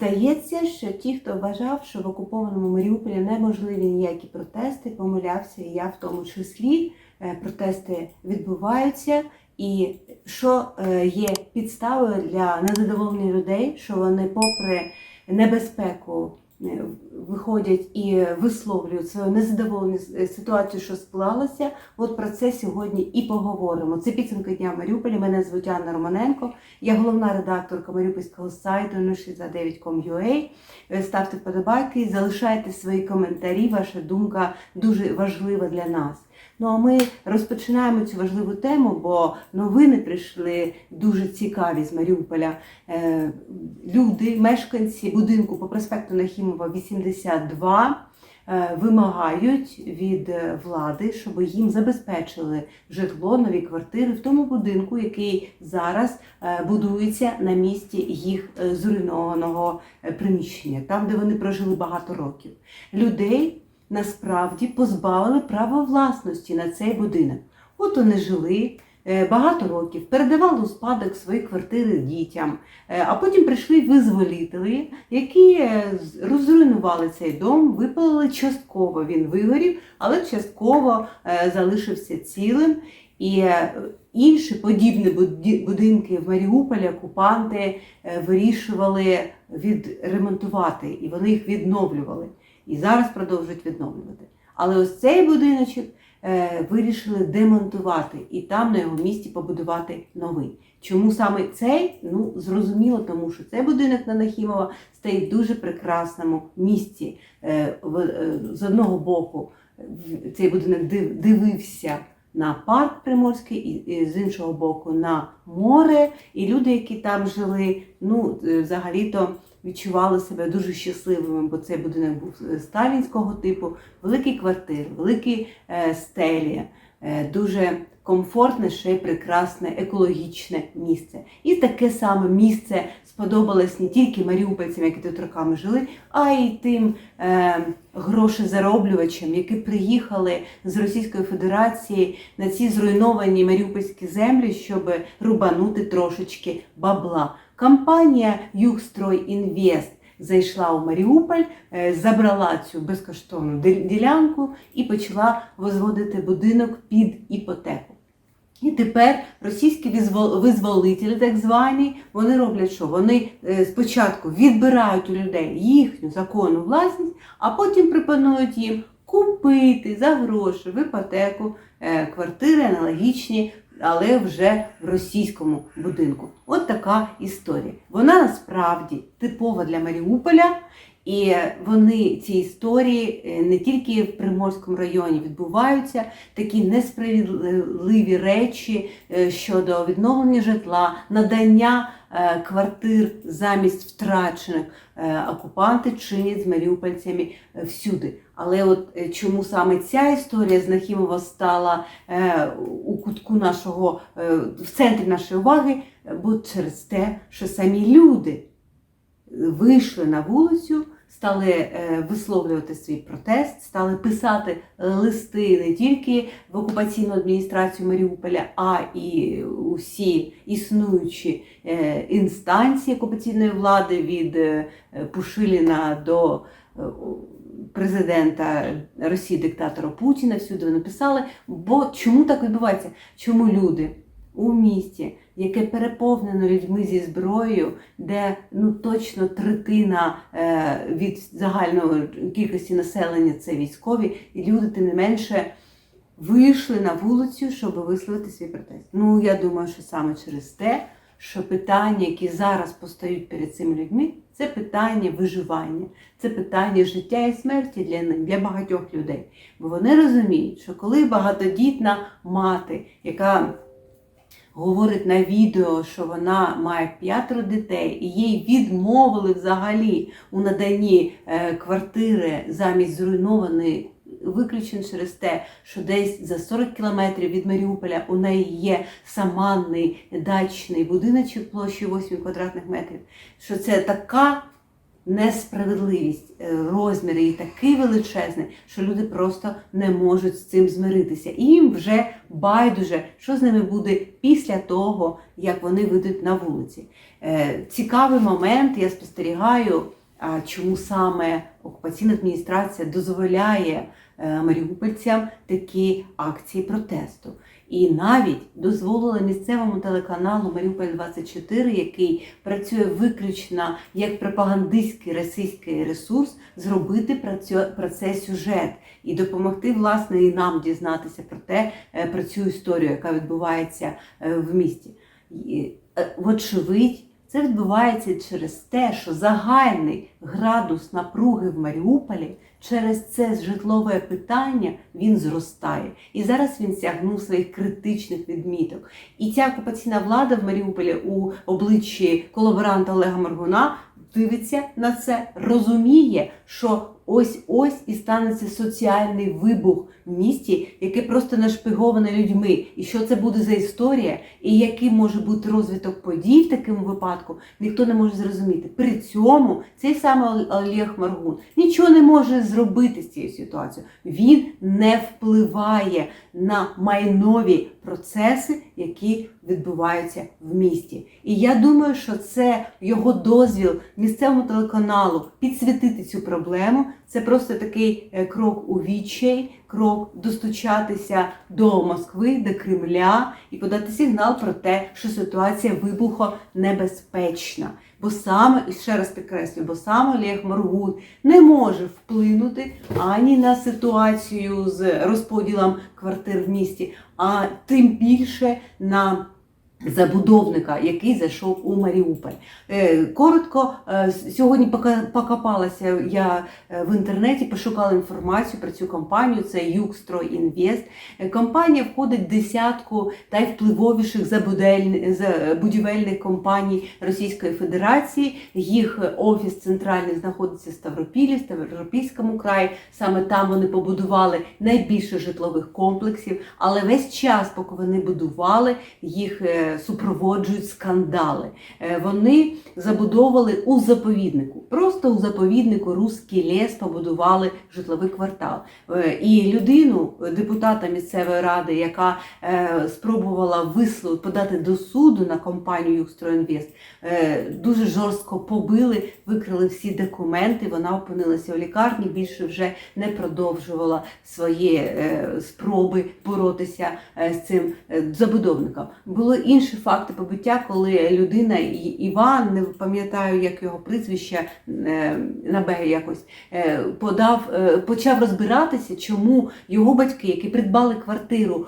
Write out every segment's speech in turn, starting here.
Здається, що ті, хто вважав, що в окупованому Маріуполі неможливі ніякі протести, помилявся, і я в тому числі. Е, Протести відбуваються, і що е, є підставою для незадоволених людей, що вони, попри небезпеку, виходять і висловлюють свою незадоволеність ситуацію, що склалася. От про це сьогодні і поговоримо. Це підсумки дня Маріуполі. Мене звуть Анна Романенко. Я головна редакторка маріупольського сайту 069.com.ua. Е, Ставте вподобайки, залишайте свої коментарі. Ваша думка дуже важлива для нас. Ну а ми розпочинаємо цю важливу тему, бо новини прийшли дуже цікаві з Маріуполя. Е, Люди, мешканці будинку по проспекту Нахімова 82 е, вимагають від е, влади, щоб їм забезпечили житло, нові квартири в тому будинку, який зараз будується на місці їх зруйнованого приміщення, там, де вони прожили багато років. Людей насправді позбавили права власності на цей будинок. От вони жили е, багато років, передавали у спадок свої квартири дітям, Е, а потім прийшли визволітели, які е, розруйнували цей дом, випалили частково. Він вигорів, але частково залишився цілим. І інші подібні будинки в Маріуполі окупанти вирішували відремонтувати, і вони їх відновлювали. І зараз продовжують відновлювати. Але ось цей будиночок е, вирішили демонтувати і там на його місці побудувати новий. Чому саме цей? Ну зрозуміло, тому що цей будинок на Нахімова стоїть в дуже прекрасному місці. Е, е, з одного боку цей будинок див- дивився на парк Приморський, і, з іншого боку на море. І люди, які там жили, ну взагалі-то відчували себе дуже щасливими, бо цей будинок був е, сталінського типу, великі квартири, великі е, стелі, е, дуже комфортне, ще й прекрасне екологічне місце. І таке саме місце сподобалось не тільки маріупольцям, які тут роками жили, а й тим е, грошезароблювачам, які приїхали з Російської Федерації на ці зруйновані маріупольські землі, щоб рубанути трошечки бабла. Компанія Югстрой Інвест зайшла у Маріуполь, е, забрала цю безкоштовну ділянку і почала возводити будинок під іпотеку. І тепер російські визволителі, так звані, вони роблять що? Вони е, спочатку відбирають у людей їхню законну власність, а потім пропонують їм купити за гроші в іпотеку е, квартири аналогічні, але вже в російському будинку. От така історія. Вона насправді типова для Маріуполя. І вони ці історії е, не тільки в Приморському районі відбуваються, такі несправедливі речі е, щодо відновлення житла, надання квартир замість втрачених. Е, Окупанти чинять з маріупольцями е, всюди. Але от е, чому саме ця історія з Нахімова стала е, у кутку нашого, е, в центрі нашої уваги, Е, бо через те, що самі люди вийшли на вулицю, стали е, висловлювати свій протест, стали писати листи не тільки в окупаційну адміністрацію Маріуполя, а і усі існуючі е, інстанції окупаційної влади від е, Пушиліна до президента Росії, диктатора Путіна. Всюди вони писали. Бо чому так відбувається? Чому люди у місті, яке переповнено людьми зі зброєю, де ну точно третина е, від загальної кількості населення це військові, і люди, тим не менше, вийшли на вулицю, щоб висловити свій протест. Ну я думаю, що саме через те, що питання, які зараз постають перед цими людьми, це питання виживання, це питання життя і смерті для них, для багатьох людей. Бо вони розуміють, що коли багатодітна мати, яка говорить на відео, що вона має п'ятеро дітей, і їй відмовили взагалі у наданні е, квартири замість зруйнованої. Виключно через те, що десь за 40 кілометрів від Маріуполя у неї є саманний дачний будиночок площею 8 квадратних метрів. Що це така несправедливість, розміри розмір її такий величезний, що люди просто не можуть з цим змиритися. І їм вже байдуже, що з ними буде після того, як вони вийдуть на вулиці. Е, Цікавий момент, я спостерігаю, чому саме окупаційна адміністрація дозволяє е, маріупольцям такі акції протесту. І навіть дозволила місцевому телеканалу Маріуполь 24 який працює виключно як пропагандистський російський ресурс, зробити про це сюжет і допомогти власне і нам дізнатися про те, е, про цю історію, яка відбувається е, в місті. Е, Вочевидь, це відбувається через те, що загальний градус напруги в Маріуполі через це житлове питання він зростає. І зараз він сягнув своїх критичних відміток. І ця окупаційна влада в Маріуполі у обличчі колаборанта Олега Моргуна дивиться на це, розуміє, що ось ось і станеться соціальний вибух в місті, яке просто нашпиговане людьми. І що це буде за історія, і який може бути розвиток подій в такому випадку, ніхто не може зрозуміти. При цьому цей самий Олег Маргун нічого не може зробити з цією ситуацією. Він не впливає на майнові процеси, які відбуваються в місті. І я думаю, що це його дозвіл місцевому телеканалу підсвітити цю проблему. Це просто такий е, крок у відчай, крок достучатися до Москви, до Кремля і подати сигнал про те, що ситуація вибухонебезпечна. Бо саме, і ще раз підкреслюю, бо саме Олег Моргун не може вплинути ані на ситуацію з розподілом квартир в місті, а тим більше на забудовника, який зайшов у Маріуполь. Е, Коротко, е, сьогодні покопалася я е, в інтернеті, пошукала інформацію про цю компанію. Це Югстрой Інвест. Е, Компанія входить в десятку найвпливовіших будівельних компаній Російської Федерації. Їх офіс центральний знаходиться в Ставропілі, в Ставропільському краї. Саме там вони побудували найбільше житлових комплексів. Але весь час, поки вони будували, їх супроводжують скандали. Е, Вони забудовували у заповіднику. Просто у заповіднику Руський ліс побудували житловий квартал. Е, І людину, депутата місцевої ради, яка е, спробувала вислов подати до суду на компанію «Югстройінвест», е, дуже жорстко побили, викрили всі документи. Вона опинилася у лікарні, більше вже не продовжувала свої спроби боротися з цим забудовником. Були інші факти побиття, коли людина Іван, не пам'ятаю, як його прізвище е, на Б якось е, подав, е, почав розбиратися, чому його батьки, які придбали квартиру,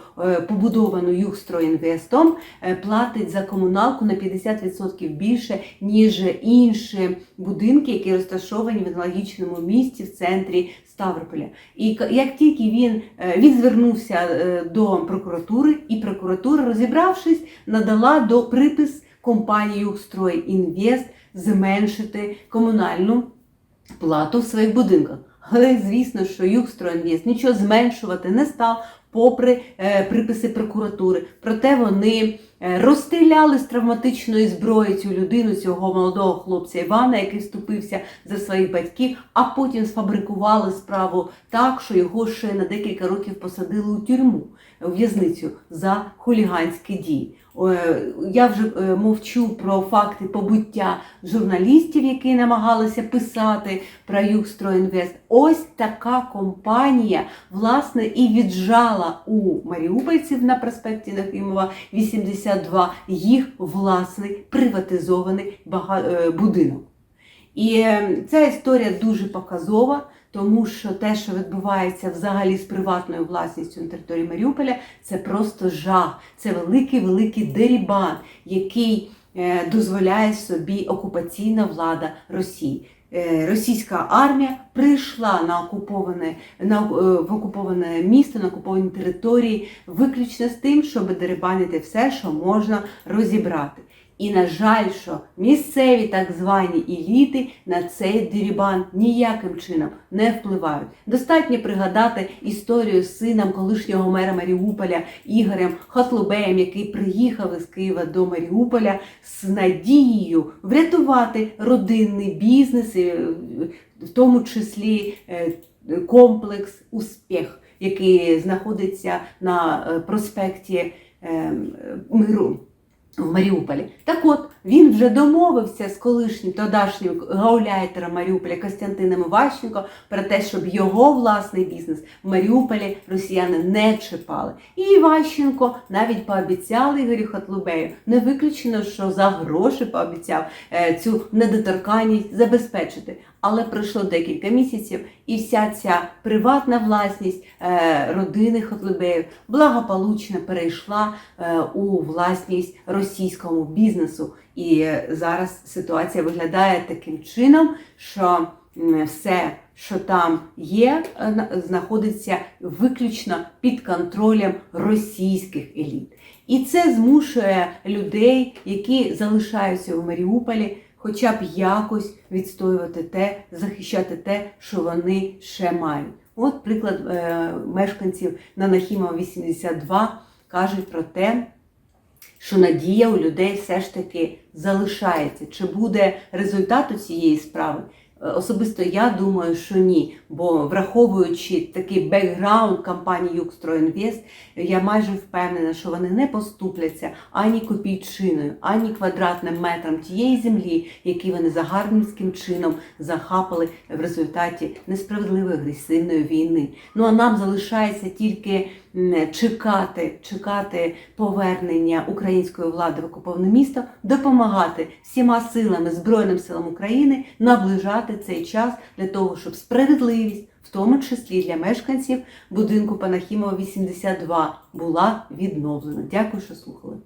побудовану Югстройінвестом, е, платить за комуналку на 50% більше, ніж інші будинки, які розташовані в аналогічному місті в центрі Ставрополя. І як тільки він, е, він звернувся е, до прокуратури, і прокуратура, розібравшись, надала до припис компанії «Югстрой Інвест зменшити комунальну плату в своїх будинках. Але звісно, що «Югстройінвест» нічого зменшувати не став, попри е, приписи прокуратури. Проте вони розстріляли з травматичної зброї цю людину, цього молодого хлопця Івана, який вступився за своїх батьків, а потім сфабрикували справу так, що його ще на декілька років посадили у тюрму, у в'язницю за хуліганські дії. Е, Я вже е, мовчу про факти побуття журналістів, які намагалися писати про Югстройінвест. Ось така компанія, власне, і віджала у маріупольців на проспекті Нахимова 82 їх власний приватизований е, будинок. І ця історія дуже показова, тому що те, що відбувається взагалі з приватною власністю на території Маріуполя, це просто жах. Це великий великий дерібан, який е, дозволяє собі окупаційна влада Росії. Е, Російська армія прийшла на окуповане на е, в окуповане місто, на окуповані території, виключно з тим, щоб дерибанити все, що можна розібрати. І, на жаль, що місцеві так звані еліти на цей дерибан ніяким чином не впливають. Достатньо пригадати історію з сином колишнього мера Маріуполя Ігорем Хатлубеєм, який приїхав із Києва до Маріуполя з надією врятувати родинний бізнес, е, в тому числі е, комплекс успіх, який знаходиться на е, проспекті Миру. В Маріуполі. Так от, він вже домовився з колишнім тодашнім гауляйтером Маріуполя Костянтином Іващенко про те, щоб його власний бізнес в Маріуполі росіяни не чіпали. І Іващенко навіть пообіцяв Ігорю Хатлубею. Не виключено, що за гроші пообіцяв е, цю недоторканність забезпечити. Але пройшло декілька місяців, і вся ця приватна власність е, родини Хатлубеїв благополучно перейшла е, у власність російському бізнесу. І зараз ситуація виглядає таким чином, що все, що там є, е, знаходиться виключно під контролем російських еліт. І це змушує людей, які залишаються в Маріуполі, хоча б якось відстоювати те, захищати те, що вони ще мають. От приклад е, мешканців на Нахімова 82 кажуть про те, що надія у людей все ж таки залишається. Чи буде результат у цієї справи? Е, Особисто я думаю, що ні. Бо враховуючи такий бекграунд компанії «Югстройінвест», я майже впевнена, що вони не поступляться ані копійчиною, ані квадратним метром тієї землі, які вони загарбницьким чином захапали в результаті несправедливої агресивної війни. Ну а нам залишається тільки чекати, чекати повернення української влади в окуповане місто, допомагати всіма силами Збройним силам України наближати цей час для того, щоб справедливість, в тому числі для мешканців будинку Панахімова 82, була відновлена. Дякую, що слухали.